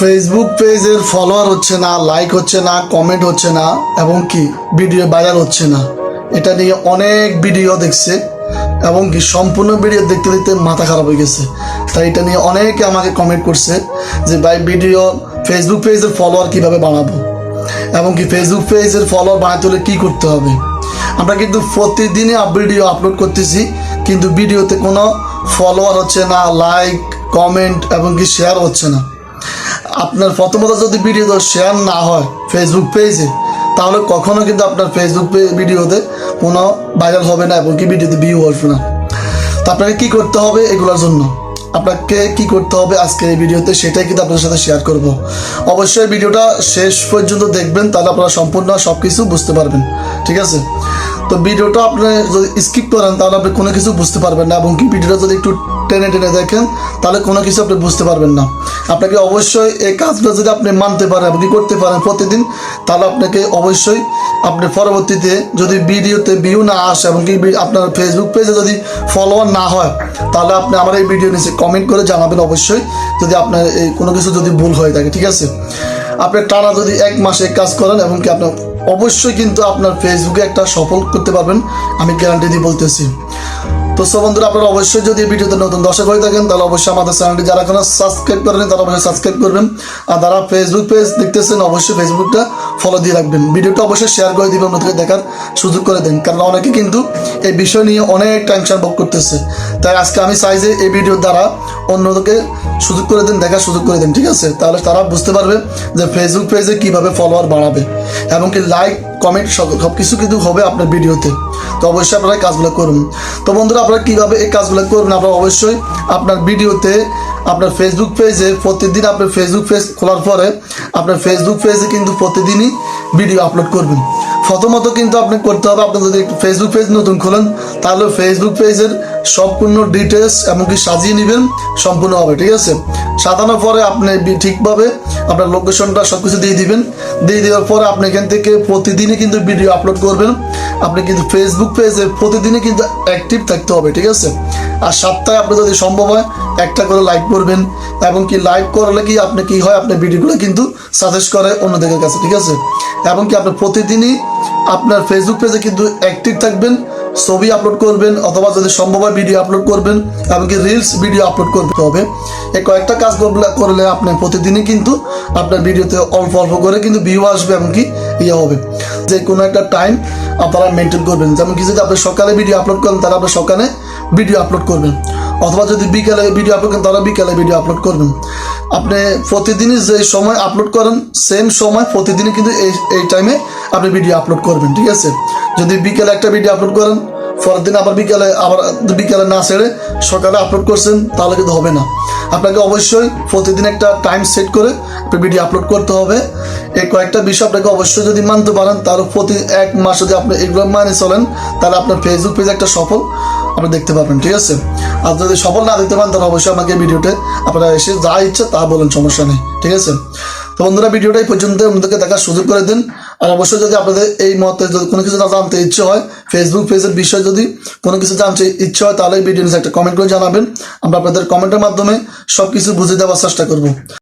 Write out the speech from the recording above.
Facebook পেজের follower হচ্ছে না লাইক হচ্ছে না কমেন্ট হচ্ছে না, এবং কি ভিডিও ভাইরাল হচ্ছে না। এটা নিয়ে অনেক ভিডিও দেখছে, এবং কি সম্পূর্ণ ভিডিও দেখতে দেখতে মাথা খারাপ হয়ে গেছে। তাই এটা নিয়ে অনেকে আমাকে কমেন্ট করছে যে, ভাই ভিডিও ফেসবুক পেজের ফলোয়ার কীভাবে বানাবো? এবং কি ফেসবুক পেজের ফলোয়ার বানাতে হলে কী করতে হবে? আমরা কিন্তু প্রতিদিনই ভিডিও আপলোড করতেছি, কিন্তু ভিডিওতে কোনো ফলোয়ার হচ্ছে না লাইক কমেন্ট এবং কি শেয়ার হচ্ছে না। আপনার প্রথমত যদি ভিডিও শেয়ার না হয় ফেসবুক পেজে তাহলে কখনো কিন্তু আপনার ফেসবুক ভিডিওতে কোনো ভাইরাল হবে না এবং কি ভিডিওতে ভিউ আসবে না। তো আপনাকে কি করতে হবে এগুলোর জন্য? আপনাকে কি করতে হবে আজকের এই ভিডিওতে সেটাই কিন্তু আপনাদের সাথে শেয়ার করব। অবশ্যই ভিডিওটা শেষ পর্যন্ত দেখবেন, তাহলে আপনারা সম্পূর্ণ সব কিছু বুঝতে পারবেন। ঠিক আছে? তো ভিডিওটা আপনি যদি স্কিপ করেন, তাহলে আপনি কোনো কিছু বুঝতে পারবেন না এবং কি ভিডিওটা যদি একটু টেনে টেনে দেখেন, তাহলে কোনো কিছু আপনি বুঝতে পারবেন না। আপনাকে অবশ্যই এই কাজগুলো যদি আপনি মানতে পারেন, আপনি করতে পারেন প্রতিদিন, তাহলে আপনাকে অবশ্যই আপনি পরবর্তীতে যদি ভিডিওতে ভিউ না আসে এবং কি আপনার ফেসবুক পেজে যদি ফলোয়ার না হয়, তাহলে আপনি আমার এই ভিডিও নিচে কমেন্ট করে জানাবেন অবশ্যই, যদি আপনার এই কোনো কিছু যদি ভুল হয়ে থাকে, ঠিক আছে? আপনি টানা যদি এক মাসে কাজ করেন এবং কি আপনার, অবশ্যই কিন্তু আপনার ফেসবুকে একটা সফল করতে পারবেন, আমি গ্যারান্টি দিয়ে বলতেছি। তো সব বন্ধুরা, আপনারা অবশ্যই যদি ভিডিওতে নতুন দর্শক হয়ে থাকেন, তাহলে অবশ্যই আমাদের চ্যানেলটি যারা এখনও সাবস্ক্রাইব করেনি তারা অবশ্যই সাবস্ক্রাইব করবেন। আর যারা ফেসবুক পেজ দেখতেছেন, অবশ্যই ফেসবুকটা ফলো দিয়ে রাখবেন। ভিডিওটা অবশ্যই শেয়ার করে দিবেন অন্যদেরকে দেখার সুযোগ করে দেন। কারণ অনেকে কিন্তু এই বিষয় নিয়ে অনেক টেনশন ভোগ করতেছে। তাই আজকে আমি চাই যে এই ভিডিওর দ্বারা অন্যদেরকে সুযোগ করে দেন, দেখার সুযোগ করে দেন, ঠিক আছে? তাহলে তারা বুঝতে পারবে যে ফেসবুক পেজে কীভাবে ফলোয়ার বাড়াবে। এবং কি লাইক কমেন্ট সব সব কিছু কিন্তু হবে আপনার ভিডিওতে। তো অবশ্যই আপনারা কাজগুলো করুন। তো বন্ধুরা, আপনারা কীভাবে এই কাজগুলো করবেন আপনারা অবশ্যই আপনার ভিডিওতে আপনার ফেসবুক পেজে প্রতিদিন আপনার ফেসবুক পেজ খোলার পরে আপনার ফেসবুক পেজে কিন্তু প্রতিদিনই ভিডিও আপলোড করবেন। প্রথমত কিন্তু আপনি করতে হবে, আপনি যদি একটু ফেসবুক পেজ নতুন খোলেন, তাহলে ফেসবুক পেজের সম্পূর্ণ ডিটেলস এমনকি সাজিয়ে নেবেন সম্পূর্ণ হবে ঠিক আছে? সাজানোর পরে আপনি ঠিকভাবে আপনার লোকেশনটা সব কিছু দিয়ে দিবেন। দিয়ে দেওয়ার পর আপনি এখান থেকে প্রতিদিনই কিন্তু ভিডিও আপলোড করবেন। আপনি কিন্তু ফেসবুক পেজে প্রতিদিনই কিন্তু অ্যাক্টিভ থাকতে হবে, ঠিক আছে? আর সপ্তাহে আপনি যদি সম্ভব হয়, একটা করে লাইক করবেন। এবং কি লাইক করলে কি আপনি, কি হয় আপনার ভিডিওগুলো কিন্তু সাজেস্ট করে অন্যদের কাছে, ঠিক আছে? এবং কি আপনি প্রতিদিনই আপনার ফেসবুক পেজে কিন্তু অ্যাক্টিভ থাকবেন। ছবি আপলোড করবেন অথবা যদি সম্ভব হয় ভিডিও আপলোড করবেন, এমনকি রিলস ভিডিও আপলোড করতে হবে। এই কয়েকটা কাজ করলে আপনি প্রতিদিনই কিন্তু আপনার ভিডিওতে অল্প অল্প করে কিন্তু ভিউ আসবে, এমনকি ইয়ে হবে। যে কোনো একটা টাইম আপনারা মেনটেন করবেন। যেমন কি যদি আপনি সকালে ভিডিও আপলোড করেন, তাহলে আপনি সকালে ভিডিও আপলোড করবেন। অথবা যদি বিকালে ভিডিও আপলোড করেন, তাহলে বিকালে ভিডিও আপলোড করবেন। আপনি প্রতিদিনই যে সময় আপলোড করেন সেম সময় প্রতিদিনই কিন্তু এই এই টাইমে আপনি ভিডিও আপলোড করবেন, ঠিক আছে? যদি বিকেলে একটা ভিডিও আপলোড করেন, পরের দিন আবার বিকেলে আবার বিকেলে না ছেড়ে সকালে আপলোড করছেন, তাহলে কিন্তু হবে না। আপনাকে অবশ্যই প্রতিদিন একটা টাইম সেট করে ভিডিও আপলোড করতে হবে। এই কয়েকটা বিষয় আপনাকে অবশ্যই যদি মানতে পারেন, তাহলে প্রতি এক মাস যদি আপনি এগুলো মানে চলেন, তাহলে আপনার ফেসবুক পেজে একটা সফল আপনি দেখতে পাবেন, ঠিক আছে? আর যদি সফল না দেখতে পান, তাহলে অবশ্যই আমাকে ভিডিওতে আপনারা এসে যা ইচ্ছে তা বলেন, সমস্যা নেই, ঠিক আছে? তো বন্ধুরা, ভিডিওটা এই পর্যন্ত, অন্যদেরকে দেখার সুযোগ করে দিন। আর অবশ্যই যদি আপনাদের এই মতে যদি কোনো কিছু জানতে ইচ্ছে হয় ফেসবুক পেজের বিষয়ে যদি কোনো কিছু জানতে ইচ্ছে হয়, তাহলে ভিডিও নিচে একটা কমেন্ট করে জানাবেন। আমরা আপনাদের কমেন্টের মাধ্যমে সব কিছু বুঝে দেওয়ার চেষ্টা করব।